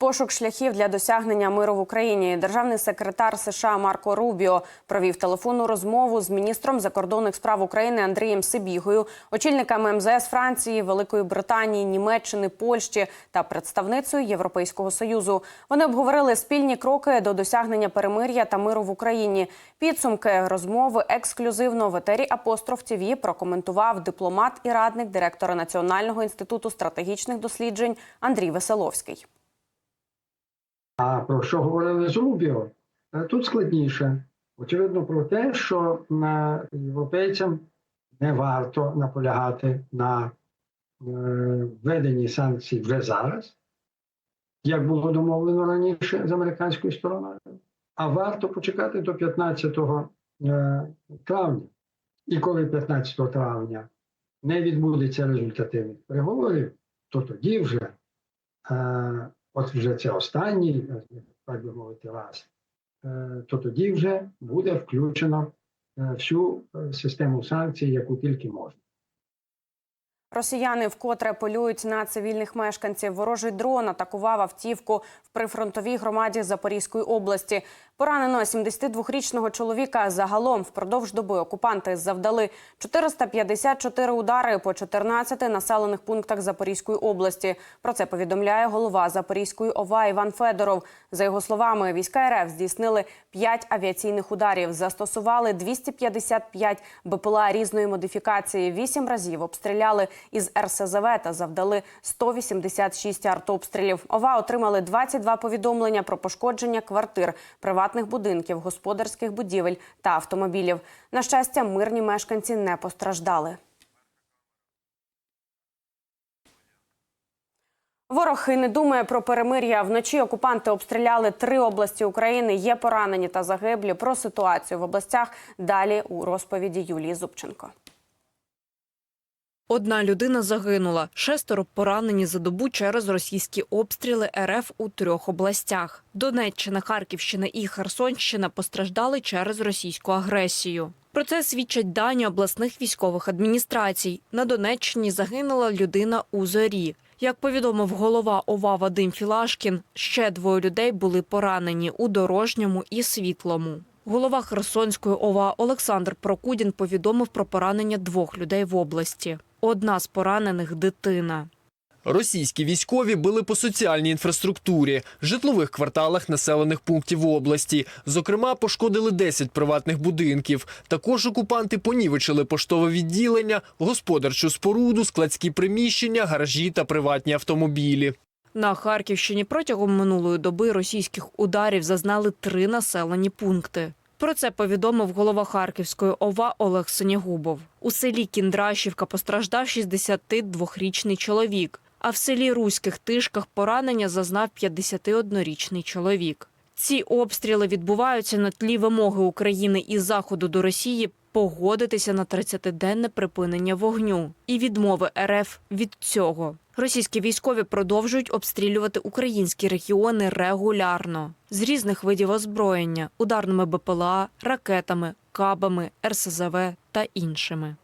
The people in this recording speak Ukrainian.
Пошук шляхів для досягнення миру в Україні. Державний секретар США Марко Рубіо провів телефонну розмову з міністром закордонних справ України Андрієм Сибігою, очільниками МЗС Франції, Великої Британії, Німеччини, Польщі та представницею Європейського союзу. Вони обговорили спільні кроки до досягнення перемир'я та миру в Україні. Підсумки розмови ексклюзивно в етері Апостроф ТІВІ прокоментував дипломат і радник директора Національного інституту стратегічних досліджень Андрій Веселовський. А про що говорили з Рубіо? Е, Тут складніше. Очевидно, про те, що е, європейцям не варто наполягати на е, введенні санкцій вже зараз, як було домовлено раніше з американською стороною, а варто почекати до 15 е, травня. І коли 15 травня не відбудеться результативних переговорів, то тоді вже. От вже це останній, е, так би мовити, раз, е, то тоді вже буде включено е, всю систему санкцій, яку тільки можна. Росіяни вкотре полюють на цивільних мешканців. Ворожий дрон атакував автівку в прифронтовій громаді Запорізької області. Поранено 72-річного чоловіка. Загалом впродовж доби окупанти завдали 454 удари по 14 населених пунктах Запорізької області. Про це повідомляє голова Запорізької ОВА Іван Федоров. За його словами, війська РФ здійснили 5 авіаційних ударів, застосували 255 БПЛА різної модифікації, 8 разів обстріляли із РСЗВ та завдали 186 артобстрілів. ОВА отримали 22 повідомлення про пошкодження квартир, приватних будинків, господарських будівель та автомобілів. На щастя, мирні мешканці не постраждали. Ворог і не думає про перемир'я. Вночі окупанти обстріляли три області України. Є поранені та загиблі. Про ситуацію в областях далі у розповіді Юлії Зубченко. Одна людина загинула, шестеро поранені за добу через російські обстріли РФ у трьох областях. Донеччина, Харківщина і Херсонщина постраждали через російську агресію. Про це свідчать дані обласних військових адміністрацій. На Донеччині загинула людина у зорі. Як повідомив голова ОВА Вадим Філашкін, ще двоє людей були поранені у дорожньому і світлому. Голова Херсонської ОВА Олександр Прокудін повідомив про поранення двох людей в області. Одна з поранених дитина. Російські військові били по соціальній інфраструктурі, житлових кварталах населених пунктів області. Зокрема, пошкодили 10 приватних будинків. Також окупанти понівечили поштове відділення, господарчу споруду, складські приміщення, гаражі та приватні автомобілі. На Харківщині протягом минулої доби російських ударів зазнали три населені пункти. Про це повідомив голова Харківської ОВА Олег Синягубов. У селі Кіндрашівка постраждав 62-річний чоловік, а в селі Руських Тишках поранення зазнав 51-річний чоловік. Ці обстріли відбуваються на тлі вимоги України і Заходу до Росії погодитися на 30-денне припинення вогню і відмови РФ від цього. Російські військові продовжують обстрілювати українські регіони регулярно з різних видів озброєння, ударними БПЛА, ракетами, кабами, РСЗВ та іншими.